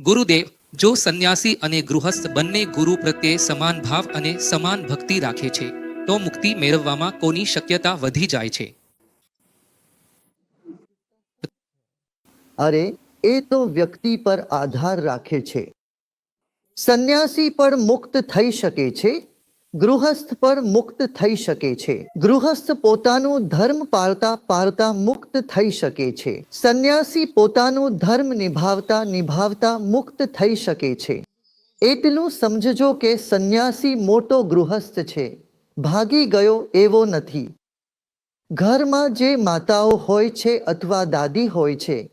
ગુરુદેવ, જો સંન્યાસી અને ગૃહસ્થ બંને ગુરુ પ્રત્યે સમાન ભાવ અને સમાન ભક્તિ રાખે છે, તો મુક્તિ મેળવવામાં કોની શક્યતા વધી જાય છે? અરે, એ તો વ્યક્તિ પર આધાર રાખે છે. સંન્યાસી પણ મુક્ત થઈ શકે છે ગૃહસ્થ પણ મુક્ત થઈ શકે છે. ગૃહસ્થ પોતાનું ધર્મ પાળતા પાળતા મુક્ત થઈ શકે છે. સંન્યાસી પોતાનું ધર્મ નિભાવતા નિભાવતા મુક્ત થઈ શકે છે. એટલું સમજજો કે સંન્યાસી મોટો ગૃહસ્થ છે. ભાગી ગયો એવો નથી. ઘરમાં જે માતાઓ હોય છે અથવા દાદી હોય છે,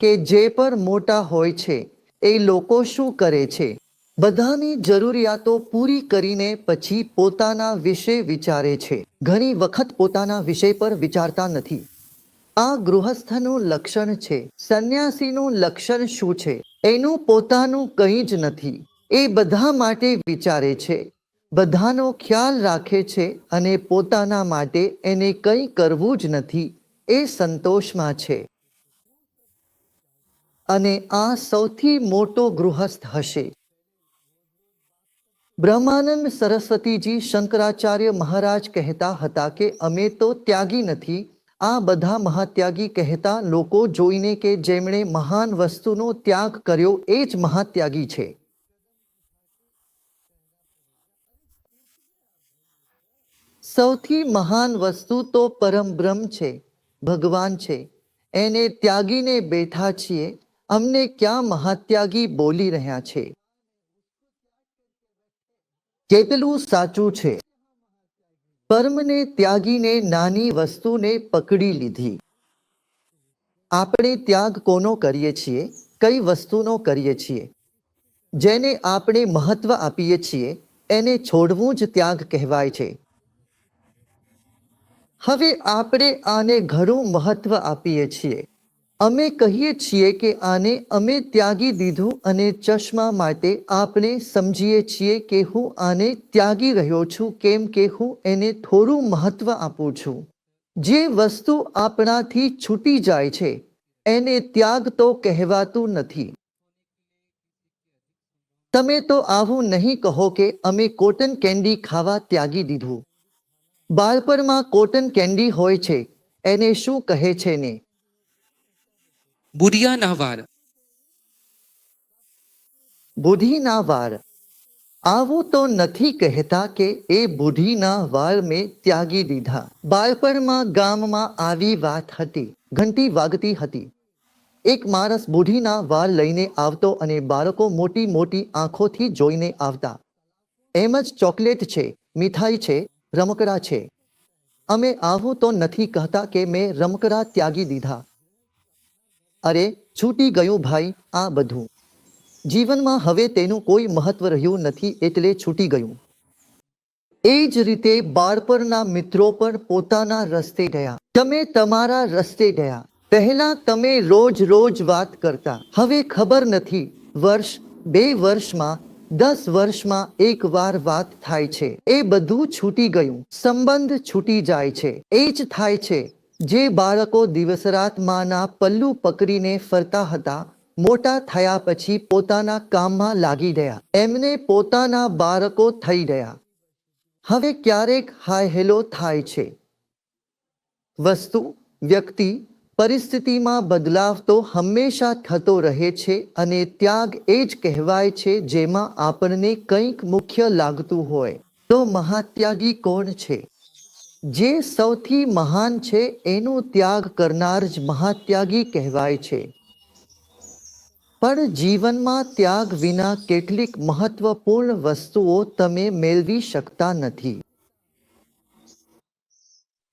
કે જે પણ મોટા હોય છે, એ લોકો શું કરે છે? બધાની જરૂરિયાતો પૂરી કરીને પછી પોતાના વિશે વિચારે છે. ઘણી વખત પોતાના વિષય પર વિચારતા નથી. આ ગૃહસ્થનું લક્ષણ છે. સંન્યાસીનું લક્ષણ શું છે? એનું પોતાનું કંઈ જ નથી. એ બધા માટે વિચારે છે. બધાનો ખ્યાલ રાખે છે અને પોતાના માટે એને કંઈ કરવું જ નથી. એ સંતોષમાં છે. અને આ સૌથી મોટો ગૃહસ્થ હશે. બ્રહ્માનંદ સરસ્વતીજી શંકરાચાર્ય મહારાજ કહેતા હતા કે અમે તો ત્યાગી નથી. આ બધા મહાત્યાગી કહેતા લોકો જોઈને કે જેમણે મહાન વસ્તુનો ત્યાગ કર્યો એ જ મહાત્યાગી છે. સૌથી મહાન વસ્તુ તો પરમ બ્રહ્મ છે, ભગવાન છે. એને ત્યાગીને બેઠા છીએ. અમને ક્યાં મહાત્યાગી બોલી રહ્યા છે? કેટલું સાચું છે. કર્મને ત્યાગીને નાની વસ્તુને પકડી લીધી. આપણે ત્યાગ કોનો કરીએ છીએ? કઈ વસ્તુનો કરીએ છીએ? જેને આપણે મહત્વ આપીએ છીએ, એને છોડવું જ ત્યાગ કહેવાય છે. હવે આપણે આને ઘણું મહત્વ આપીએ છીએ. અમે કહીએ છીએ કે આને અમે ત્યાગી દીધું અને ચશ્મા માટે આપણે સમજીએ છીએ કે હું આને ત્યાગી રહ્યો છું, કેમ કે હું એને થોડું મહત્વ આપું છું. જે વસ્તુ આપણાથી છૂટી જાય છે, એને ત્યાગ તો કહેવાતું નથી. તમે તો આવું નહીં કહો કે અમે કોટન કેન્ડી ખાવા ત્યાગી દીધું. બાળપણમાં કોટન કેન્ડી હોય છે, એને શું કહે છે ને? બુઢિયાના વાર બુઢીના વાળ આવું તો નથી કહેતા કે એ બુઢીના વાળ મેં ત્યાગી દીધા બાળપણમાં ગામમાં આવી વાત હતી ઘંટી વાગતી હતી એક માણસ બુઢીના વાળ લઈને આવતો અને બાળકો મોટી મોટી આંખોથી જોઈને આવતા એમ જ ચોકલેટ છે મીઠાઈ છે રમકડા છે અમે આવું તો નથી કહેતા કે મેં રમકડા ત્યાગી દીધા અરે, છૂટી ગયું ભાઈ, આ બધું. જીવનમાં હવે તેનું કોઈ મહત્વ રહ્યું નથી એટલે છૂટી ગયું. એ જ રીતે બાળપણના મિત્રો પણ પોતાના રસ્તે ગયા. તમે તમારા રસ્તે ગયા. પહેલા તમે રોજ રોજ વાત કરતા. હવે ખબર નથી. વર્ષ, બે વર્ષમાં, દસ વર્ષમાં એક વાર વાત થાય છે. એ બધું છૂટી ગયું. સંબંધ છૂટી જાય છે. એ જ થાય છે. જે બાળકો દિવસ રાત માના પલ્લુ પકડીને ફરતા હતા, મોટા થયા પછી પોતાના કામમાં લાગી ગયા. એમને પોતાના બાળકો થઈ ગયા. હવે ક્યારેક હાય હેલો થાય છે. વસ્તુ, વ્યક્તિ, પરિસ્થિતિમાં બદલાવ તો હંમેશા થતો રહે છે અને ત્યાગ એ જ કહેવાય છે જેમાં આપણને કંઈક મુખ્ય લાગતું હોય. તો મહાત્યાગી કોણ છે? જે સૌથી મહાન છે, એનો ત્યાગ કરનાર જ મહાત્યાગી કહેવાય છે. પણ જીવનમાં ત્યાગ વિના કેટલીક મહત્વપૂર્ણ વસ્તુઓ તમે મેળવી શકતા નથી.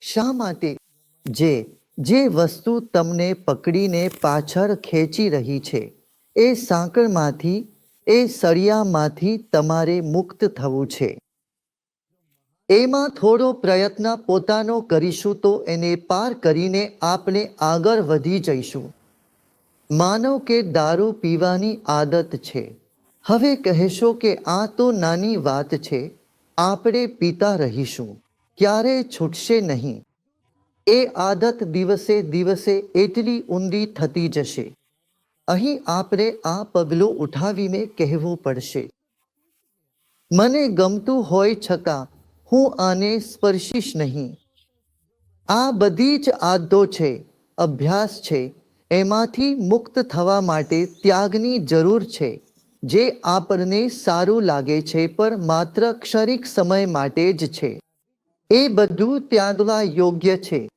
શા માટે? જે જે વસ્તુ તમને પકડીને પાછળ ખેંચી રહી છે, એ સાંકળમાંથી, એ સળિયામાંથી તમારે મુક્ત થવું છે. એમાં થોડો પ્રયત્ન પોતાનો કરીશું તો એને પાર કરીને આપણે આગળ વધી જઈશું. માનો કે દારૂ પીવાની આદત છે. હવે કહેશો કે આ તો નાની વાત છે. આપણે પીતા રહીશું. ક્યારે છૂટશે નહીં. એ આદત દિવસે દિવસે એટલી ઊંડી થતી જશે. અહીં આપણે આ પગલું ઉઠાવીને કહેવું પડશે. મને ગમતું હોય છતાં હું આને સ્પર્શીશ નહીં. આ બધી જ આદતો છે, અભ્યાસ છે, એમાંથી મુક્ત થવા માટે ત્યાગની જરૂર છે, જે આપણને સારું લાગે છે, પણ માત્ર ક્ષણિક સમય માટે જ છે. એ બધું ત્યાગવા યોગ્ય છે.